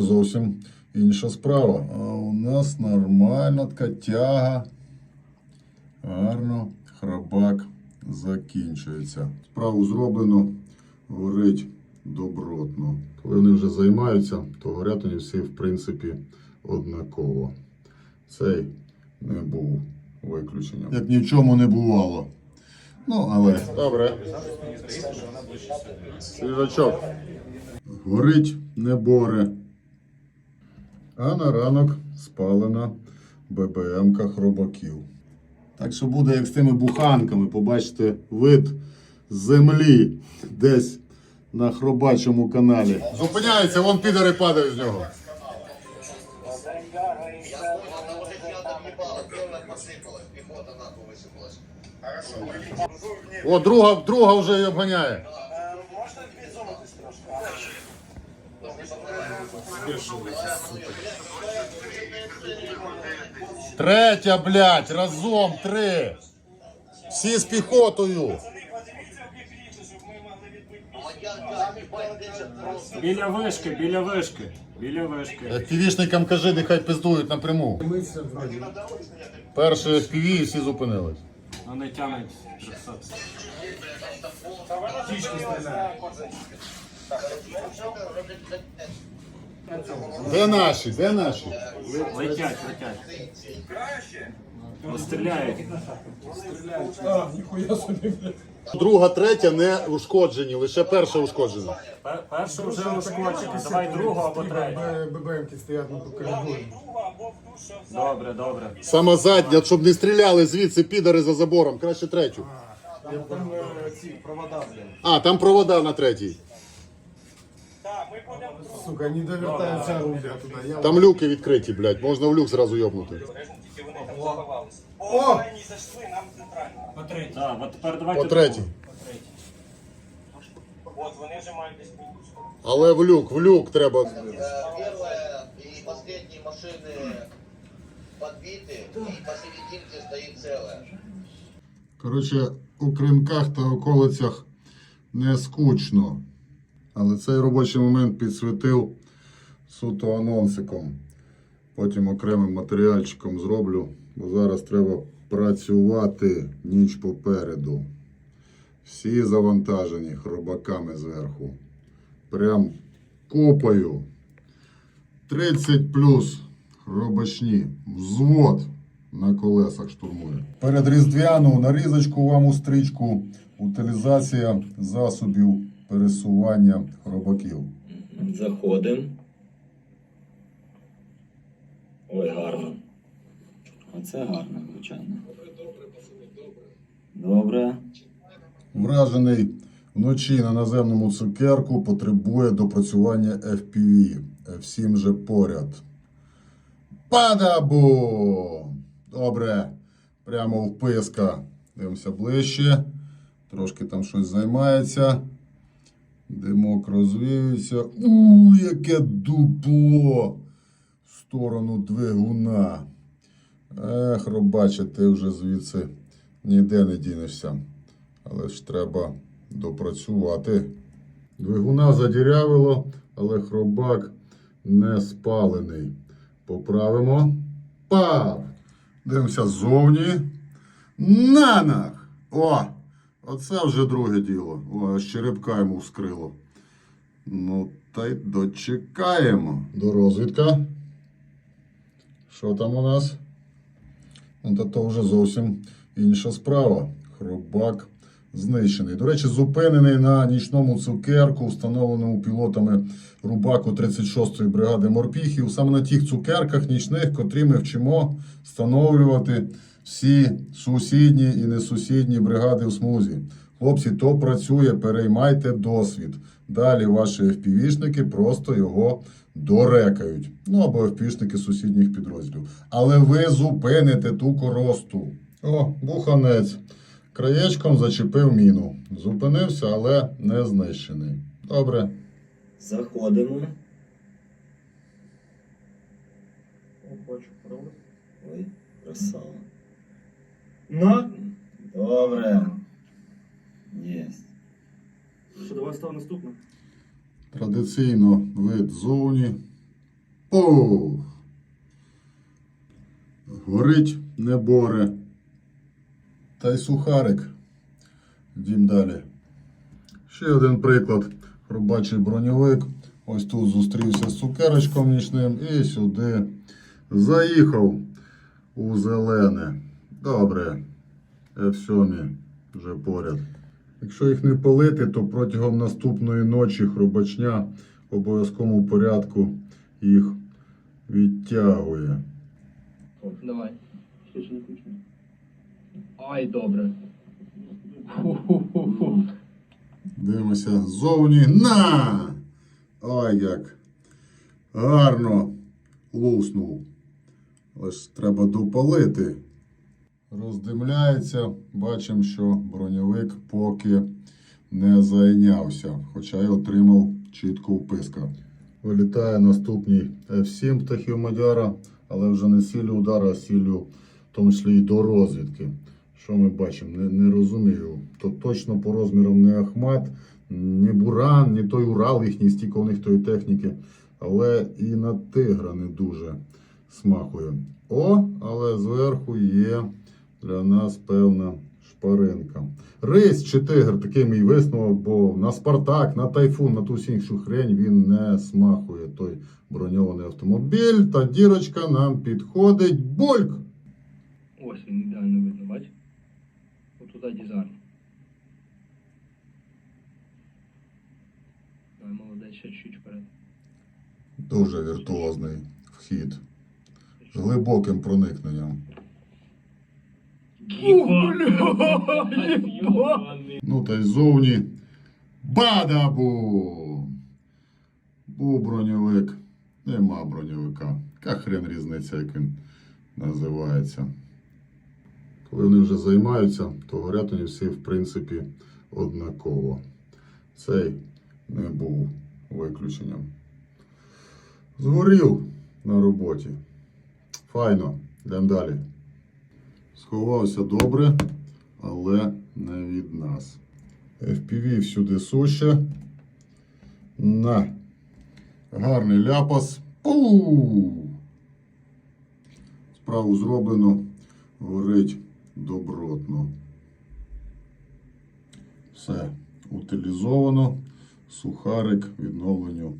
Зовсім інша справа. А у нас нормальна така тяга. Гарно, храбак закінчується. Справу зроблено, горить добротно. Коли вони вже займаються, то горять вони всі, в принципі, однаково. Цей не був виключенням. Як ні в чому не бувало. Ну, але. Добре. Свіжачок. Горить не боре. А на ранок спалена ББМка хробаків. Так що буде як з тими буханками, побачите вид землі десь на хробачому каналі. Зупиняється, вон підари падають з нього. О, друга, друга вже її обганяє. Можна підзумитись трошки? Третя, блядь, разом три. Всі з піхотою. Біля вишки, біля вишки, біля вишки. FPV-шникам кажи, нехай пиздують напряму. Перший FPV і всі зупинились. Вони тянуть 300. Де наші? Де наші? Летять, летять. Постріляють. Друга, третя не ушкоджені, лише перша ушкоджена. Пер- Першу вже ушкоджено. Давай другу або третю. ББМки стоять на коридорі. Добре, добре. Сама задня, щоб не стріляли звідси підари за забором. Краще третю. Там е, ці провода, блін. А, там провода на третій Так, ми будемо Сука, не довертаються оружия туди. Я... Там люки відкриті, блядь. Можна в люк зразу йобнути. тільки вони там заховалися. О, вони зайшли, нам центрально. Так, от тепер давайте По третій. другу. По третій. От вони вже мають десь мінус. Але в люк, в люк треба. Э, Первая и последние машины подбиты, и посерединке стоит целая. Коротше, у кринках та околицях не скучно. Але цей робочий момент підсвітив суто анонсиком. Потім окремим матеріальчиком зроблю, бо зараз треба працювати ніч попереду. Всі завантажені хробаками зверху. Прям копаю. 30 плюс хробачні. Взвод на колесах штурмує. Перед різдвяну нарізочку вам у стрічку. Утилізація засобів пересування хробаків. Заходимо. Ой, гарно. Оце гарно, звичайно. Добре. Вражений вночі на наземному цукерку потребує допрацювання FPV. Всім же поряд. Падабу! Добре. Прямо в писка. Дивимося ближче. Трошки там щось займається. Димок розвіюється. У, яке дупло! В сторону двигуна. Ех, робаче, ти вже звідси ніде не дінешся. Але ж треба допрацювати. Двигуна задірявило, але хробак не спалений. Поправимо. Пав! Дивимося ззовні. Нанах! О! Оце вже друге діло. О, аж йому вскрило. Ну, та й дочекаємо. До розвідка. Що там у нас? Ну, та то вже зовсім інша справа. Хробак знищений. До речі, зупинений на нічному цукерку, встановленому пілотами Рубаку 36-ї бригади морпіхів. Саме на тих цукерках нічних, котрі ми вчимо встановлювати всі сусідні і несусідні бригади в смузі. Хлопці, то працює, переймайте досвід. Далі ваші FPV-шники просто його дорекають. Ну або FPV-шники сусідніх підрозділів. Але ви зупините ту коросту. О, буханець. Краєчком зачепив міну. Зупинився, але не знищений. Добре. Заходимо. О, хочу Ой, красава. Ну, добре. Єсть. Що, давай став наступне. Традиційно вид зовні. Пух. Горить не боре. Та й сухарик. Йдім далі. Ще один приклад. Хробачий броньовик. Ось тут зустрівся з цукерочком нічним і сюди заїхав у зелене. Добре. F7 вже поряд. Якщо їх не палити, то протягом наступної ночі хробачня в обов'язковому порядку їх відтягує. Давай. Ще ще не включно. Ай, добре. Дивимося ззовні. На! Ой, як гарно луснув. Але ж треба допалити. Роздимляється. Бачимо, що броньовик поки не зайнявся, хоча й отримав чітко вписка. Вилітає наступний F7 птахів Мадяра, але вже не сіллю удара, а сіллю в тому числі і до розвідки. Що ми бачимо? Не, не розумію. То точно по розмірам не Ахмат, ні Буран, ні той Урал, їхній стільки у них тої техніки. Але і на тигра не дуже смакує. О, але зверху є для нас певна шпаринка. Рись чи тигр, такий мій висновок, бо на Спартак, на тайфун, на ту іншу хрень він не смахує той броньований автомобіль. Та дірочка нам підходить. Бульк! Ось він ідеально видно, бач? Отуда дизайн. Ай, молодець, ще чуть вперед. Дуже віртуозний вхід з глибоким проникненням. Ну та й зовні. Бадабу! Був броньовик. Нема броньовика. Яка хрен різниця, як він називається. Коли вони вже займаються, то горять вони всі, в принципі, однаково. Цей не був виключенням. Згорів на роботі. Файно, йдемо далі. Сховався добре, але не від нас. FPV всюди суще. На. Гарний ляпас. Пу! Справу зроблено. Горить добротно. Все утилізовано. Сухарик відновленню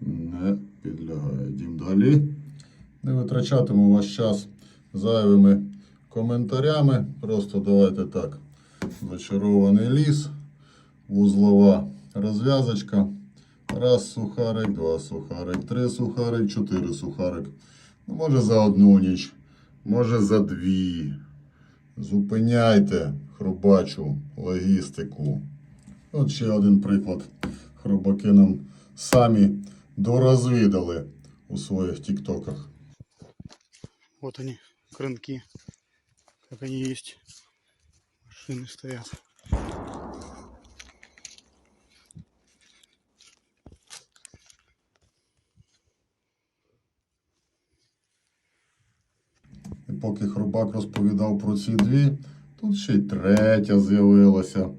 не підлягає. Йдім далі. Не витрачатиму ваш час зайвими коментарями. Просто давайте так. Зачарований ліс, вузлова розв'язочка. Раз сухарик, два сухарик, три сухарик, чотири сухарик. Ну, може за одну ніч, може за дві. Зупиняйте хробачу логістику. От ще один приклад. Хробаки нам самі дорозвідали у своїх тіктоках. Вот они, крынки. Как они есть. Машины стоят. І поки Хробак розповідав про ці дві, тут ще й третя з'явилася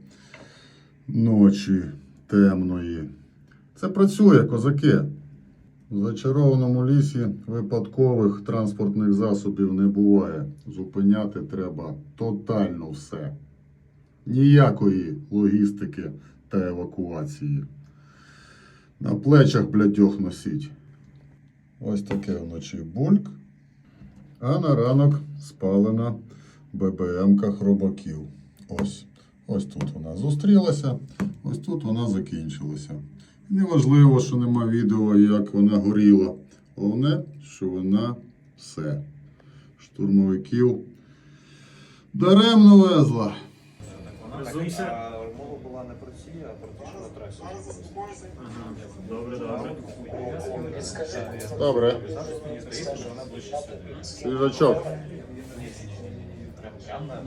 ночі темної. Це працює, козаки. В зачарованому лісі випадкових транспортних засобів не буває. Зупиняти треба тотально все. Ніякої логістики та евакуації. На плечах блядьох носіть. Ось таке вночі бульк. А на ранок спалена ББМка хробаків. Ось. Ось тут вона зустрілася, ось тут вона закінчилася. Неважливо, що нема відео, як вона горіла. Головне, що вона все. Штурмовиків даремно везла. Зумся. Мова була не про ці, а про те, що на трасі. Добре, добре. Добре. Свіжачок.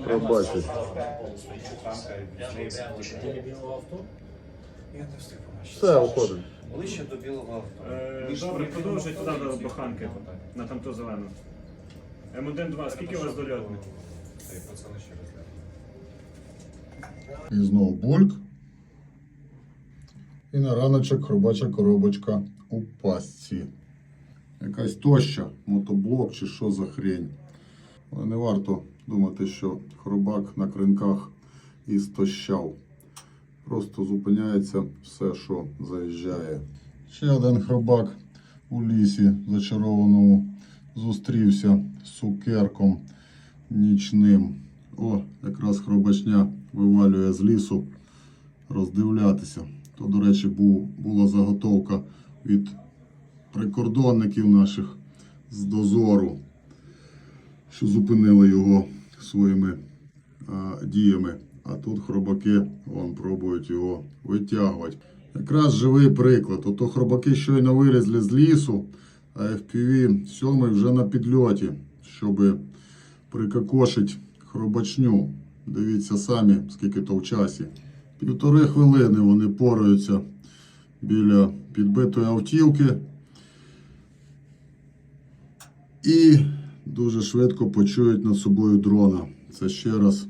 Пробачить. Я не встиг. Все, уходимо. Ближче до білого. Е, Добре, продовжуй туди до баханки, на тамту зелену. М1-2, скільки у вас дольотних? І знову бульк. І на раночок хробача коробочка у пастці. якась тоща, мотоблок чи що за хрень. Але не варто думати, що хробак на кринках і стощав. Просто зупиняється все, що заїжджає. Ще один хробак у лісі зачарованому зустрівся з цукерком нічним. О, якраз хробачня вивалює з лісу роздивлятися. То, до речі, був, була заготовка від прикордонників наших з дозору, що зупинили його своїми а, діями. А тут хробаки вон, пробують його витягувати. Якраз живий приклад. Ото хробаки щойно вилізли з лісу, а FPV 7 вже на підльоті, щоб прикокошить хробачню. Дивіться самі, скільки то в часі. Півтори хвилини вони пораються біля підбитої автівки. І дуже швидко почують над собою дрона. Це ще раз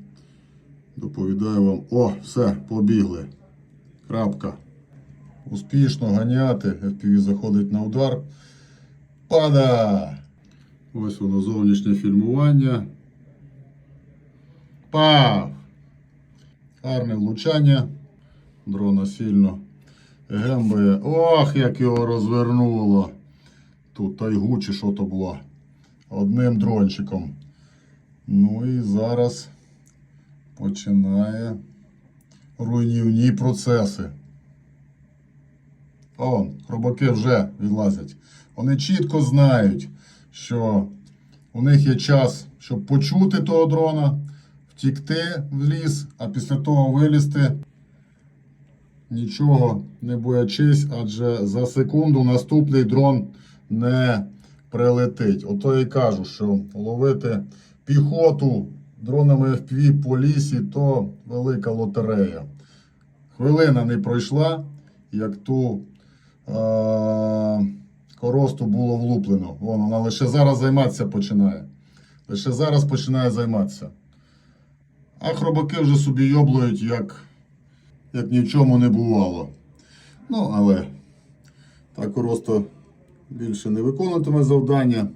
доповідаю вам. О, все, побігли. Крапка. Успішно ганяти. FPV заходить на удар. Пада! Ось воно зовнішнє фільмування. Пав! Гарне влучання. Дрона сильно гембає. Ох, як його розвернуло. Тут тайгу чи що то було. Одним дрончиком. Ну і зараз починає руйнівні процеси. О, хробаки вже відлазять. Вони чітко знають, що у них є час, щоб почути того дрона, втікти в ліс, а після того вилізти, нічого не боячись, адже за секунду наступний дрон не прилетить. Ото і кажу, що ловити піхоту дронами FPV по лісі то велика лотерея. Хвилина не пройшла, як ту е- коросту було влуплено. Вон вона лише зараз займатися починає. Лише зараз починає займатися. А хробаки вже собі йоблують, як, як ні в чому не бувало. Ну, але та короста більше не виконуватиме завдання,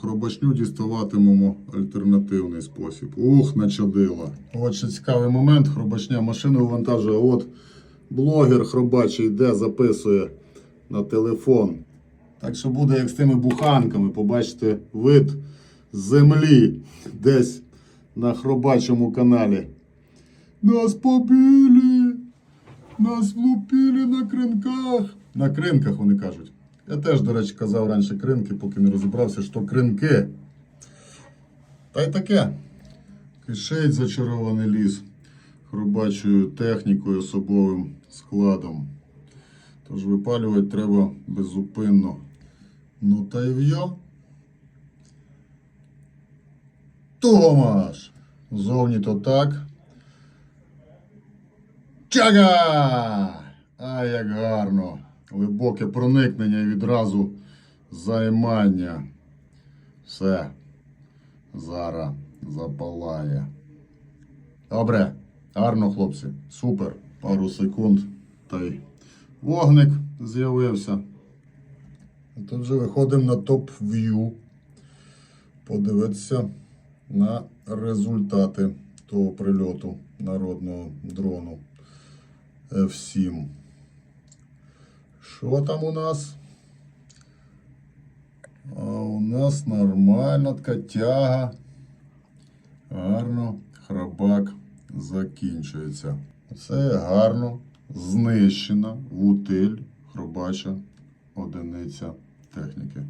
хробачню діставатимемо альтернативний спосіб. Ух, начадила. От ще цікавий момент. Хробачня машину вантажує. От блогер хробачий йде, записує на телефон. Так що буде як з тими буханками, побачите вид землі десь на хробачому каналі. Нас побили! Нас влупили на кринках. На кринках вони кажуть. Я теж, до речі, казав раніше кринки, поки не розібрався, що кринки. Та й таке. Кишить зачарований ліс хробачою технікою, особовим складом. Тож випалювати треба беззупинно. Ну та й в'йо. Томаш! Зовні то так. Чага! А як гарно! Глибоке проникнення і відразу займання. Все. Зараз запалає. Добре, гарно, хлопці. Супер. Пару секунд. Та й вогник з'явився. Тут вже виходимо на топ-в'ю. Подивитися на результати того прильоту народного дрону F7. Що там у нас? А у нас нормальна така тяга. Гарно храбак закінчується. Це гарно знищена в утиль хробача одиниця техніки.